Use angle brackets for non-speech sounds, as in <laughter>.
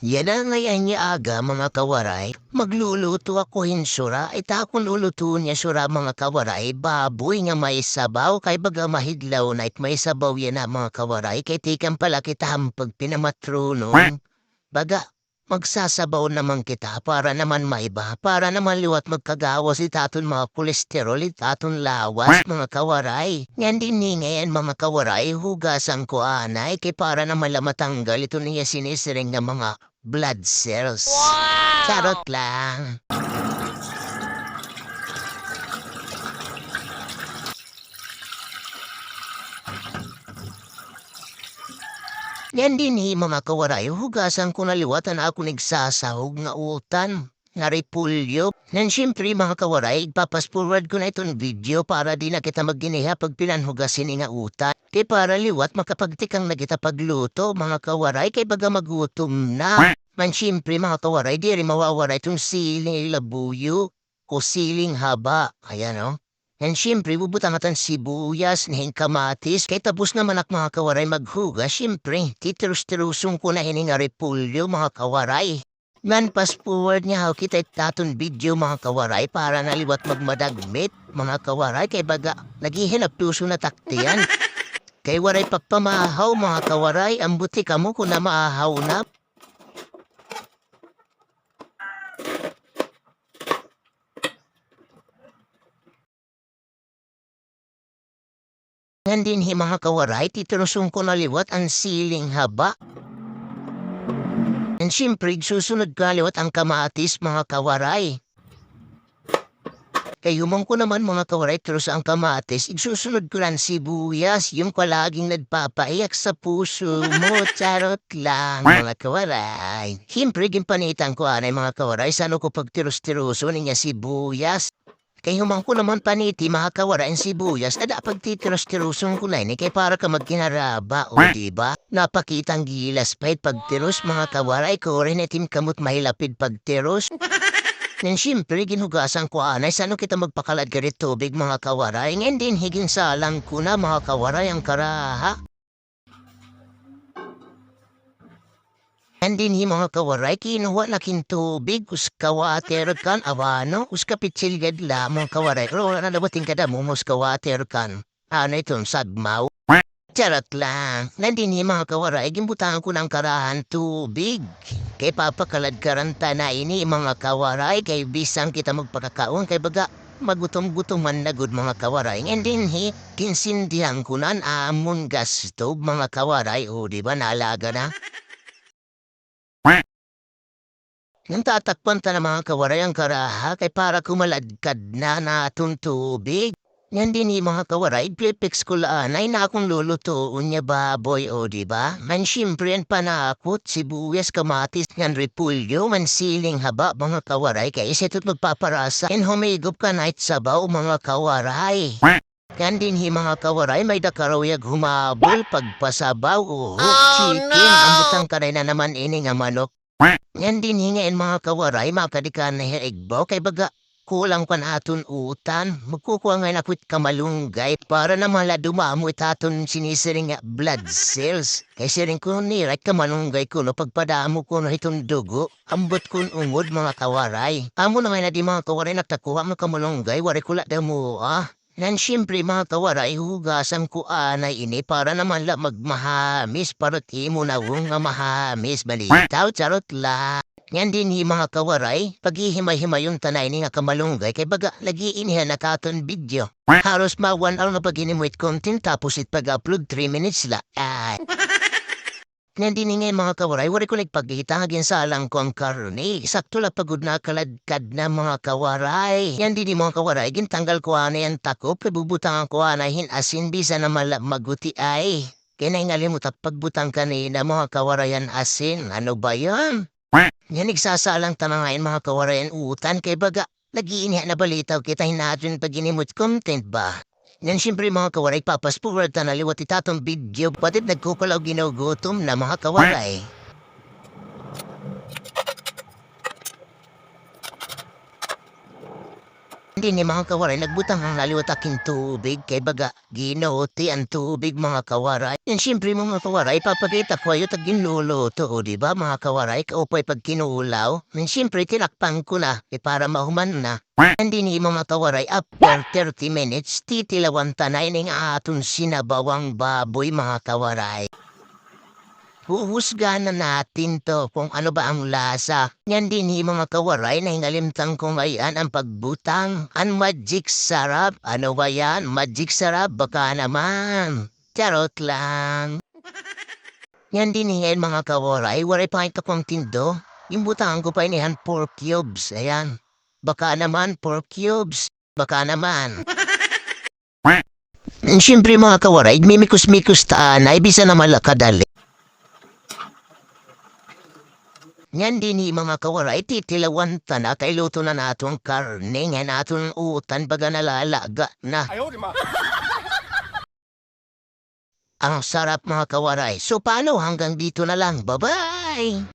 Yan na ngayon niya aga mga kawaray. Magluluto ako hinsura. Ita akong luluto niya sura mga kawaray. Baboy nga may sabaw. Kay baga mahidlaw na it may sabaw yan na mga kawaray. Kay tikan pala kita hampag pinamatrunong. Baga, magsasabaw naman kita para naman maiba. Para naman liwat magkagawas itaton mga kolesterol itaton lawas mga kawaray. Yan din ni ngayon mga kawaray. Hugasan ko anay. Kay para naman la matanggal ito niya sinisiring ng mga blood cells. Charot lang. Yan din hi mga kawaray, hugasan ko na liwatan ako nagsasahog nga utan. Nga repulyo. Nan siyempre mga kawaray, papas forward ko na itong video para di na kita magginiha pag pinanhugasin nga utan. Kay para liwat makapagtikang na kita pagluto mga kawaray kay baga magutom na. Man siyempre mga kawaray, di rin mawawala itong siling labuyo o siling haba. Kaya no? Yan siyempre, bubutang atan sibuyas, nihing kamatis, kay tapos naman ak mga kawaray maghuga, siyempre, titirus-tirusong ko na hining repulyo mga kawaray. Man pass forward niya how kita taton video mga kawaray para naliwat magmadagmit mga kawaray kay baga naghihinap tuso na taktiyan. <laughs> kay waray pagpamahaw mga kawaray, ang buti ka mo kung na maahaw na. Yan din hi mga kawaray, titirusong ko na liwat ang siling haba. And siyempre, susunod ka liwat ang kamatis mga kawaray. Kayumang ko naman mga kawaray, terus ang kamatis, igsusunod ko lang sibuyas, yung palaging nagpapaiyak sa puso mo, <laughs> charot lang, mga kawaray. Siyempre, gimpanitan ko anay mga kawaray, sano ko pagtirus-tiruso niya sibuyas. Kay humang ko naman paniti mga kawaraan sibuyas na dapat titiros-tirusong kulay ni kay para ka magkinaraba o diba? Napakitang gilas pahit pagtiros mga kawaray ko rin itim kamot mahilapid pagtiros. <laughs> Nen siyempre ginugasan ko anay sano kita magpakalad garit tubig mga kawaray ngayon din higing salang ko na mga kawaray ang karaha. Andin hi mga kawaray, kinuha laking tubig, us kawater kan, awano, us kapitsilgad la mga kawaray. Ro, na nabating ka mo, us kawater kan. Ano itong sagmaw? Charot lang. Nandin hi mga kawaray, gimbutangan ko ng karahan tubig. Kay papakalad karanta na ini mga kawaray, kay bisang kita magpakakaon, kay baga magutom-gutoman na good mga kawaray. And din hi, kinsindihan ko nan amon gas stove mga kawaray. O, di ba naalaga na? Nang tatakpan ta ng mga kawaray ang karaha kay para kumaladkad na natong tubig. Yan din yung mga kawaray, flipix ko laan ay na akong lulutuon niya baboy o diba? Man siyempre yan panakot, sibuyas, kamatis, yan repulyo, man siling haba mga kawaray kay isa ito't magpaparasa. And humigop ka na sabaw mga kawaray. Yan din hi mga kawaray, may dakarawiyag humabol pagpasabaw o chicken. Ang butang karay na naman ini nga manok. Yan din hingain mga kawaray, makadikan na herigbo, kay baga kulang pa naton utan. Magkukuha nga na kwit kamalunggay para na mala dumamo itaton sinisiring nga blood cells. Kay siring ko nirat kamalunggay ko no pagpadamo ko no itong dugo. Ambot kun ungod mga kawaray. Amo na nga na di mga kawaray nagtakuha mo kamalunggay, wari kula daw mo ah. Nan siyempre mga kawaray, hugasan ko anay ini para naman la magmahamis para ti mo na nga mahamis balitaw charot la. Yan din hi mga kawaray, paghihimay-himay yung tanay ni nga kamalunggay kay baga lagi inihan na katon video. Haros ma one hour na pag-inimwit content tapos it pag-upload 3 minutes la. Ay. Yan din nga mga kawaray, wari ko nagpagkita hagin sa alang ko ang karne. Sakto la pagod na kaladkad na mga kawaray. Yan din mga kawaray, gintanggal ko ana yan takop, ibubutangan ko ana hin asin bisa na maguti ay. Kaya ngalimut at pagbutang kanina mga kawarayan asin. Ano ba yan? Yan nagsasalang tanangayin mga kawarayan utan kay baga. Nagiiniha na balitaw kita hinatun pag inimut content ba? Yan siyempre mga kawaray papas forward na liwat itatong video patid nagkukulaw ginugutom na mga kawaray. Hindi ni mga kawaray, nagbutang ang naliwataking tubig kay baga ginuti ang tubig mga kawaray. Yan siyempre mga kawaray, papakita ko ayo tag ginluluto, o di ba mga kawaray, kaupay pag kinulaw. Yan siyempre tinakpan ko na, eh para mahuman na. Hindi ni mga kawaray, after 30 minutes, titilawan tanay ng aton sinabawang baboy mga kawaray. Huhusgahan na natin to kung ano ba ang lasa. Yan din hi mga kawaray na hingalimtang ko ngayon ang pagbutang. Ang magic sarap. Ano ba yan? Magic sarap? Baka naman. Charot lang. <laughs> Yan din hi mga kawaray. Waray pa ito kong tindo. Yung butang ko pa inihan 4 cubes. Ayan. Baka naman 4 cubes. Baka naman. <laughs> Siyempre mga kawaray, mimikus-mikus taan ay bisa na malakadali. Yan din ni mga kawaray, titilawan ta na kay luto na nato ang karne nga nato ng utan baga nalalaga na. Ang sarap mga kawaray. So paano hanggang dito na lang. Bye-bye!